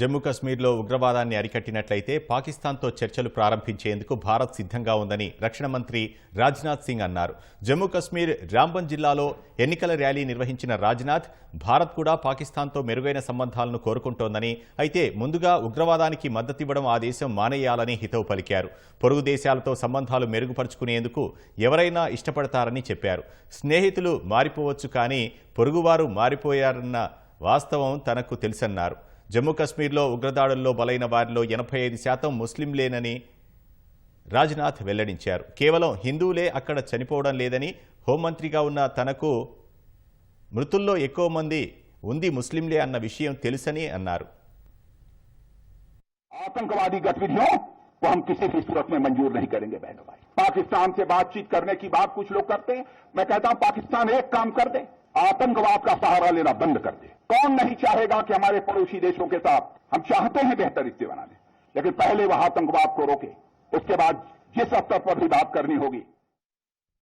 జమ్మూ కశ్మీర్లో ఉగ్రవాదాన్ని అరికట్టినట్లయితే పాకిస్తాన్తో చర్చలు ప్రారంభించేందుకు భారత్ సిద్ధంగా ఉందని రక్షణ మంత్రి రాజ్నాథ్ సింగ్ అన్నారు. జమ్మూ కశ్మీర్ రాంబన్ జిల్లాలో ఎన్నికల ర్యాలీ నిర్వహించిన రాజ్నాథ్ భారత్ కూడా పాకిస్తాన్తో మెరుగైన సంబంధాలను కోరుకుంటోందని అయితే ముందుగా ఉగ్రవాదానికి మద్దతివ్వడం ఆ దేశం మానేయాలని హితవు పలికారు. పొరుగు దేశాలతో సంబంధాలు మెరుగుపరుచుకునేందుకు ఎవరైనా ఇష్టపడతారని చెప్పారు. స్నేహితులు మారిపోవచ్చు కానీ పొరుగువారు మారిపోయారన్న వాస్తవం తనకు తెలుసన్నారు. జమ్మూ కశ్మీర్లో ఉగ్రదాడుల్లో బలైన వారిలో ఎనభై ఐదు శాతం ముస్లింలేనని రాజ్నాథ్ వెల్లడించారు కేవలం హిందువులే అక్కడ చనిపోవడం లేదని హోంమంత్రిగా ఉన్న తనకు మృతుల్లో ఎక్కువ మంది ఉంది ముస్లింలే అన్న విషయం తెలుసని అన్నారు आतंकवादी गतिविधियों को हम किसी भी सूरत में मंजूर नहीं करेंगे बहनों भाई पाकिस्तान से बातचीत करने की बात कुछ लोग करते हैं मैं कहता हूं पाकिस्तान एक काम कर दे आतंकवाद का सहारा लेना बंद कर दे। कौन नहीं चाहेगा कि हमारे पड़ोसी देशों के साथ हम चाहते हैं बेहतर रिश्ते बनाने। लेकिन पहले वह आतंकवाद को रोके। उसके बाद जिस स्तर पर भी बात करनी होगी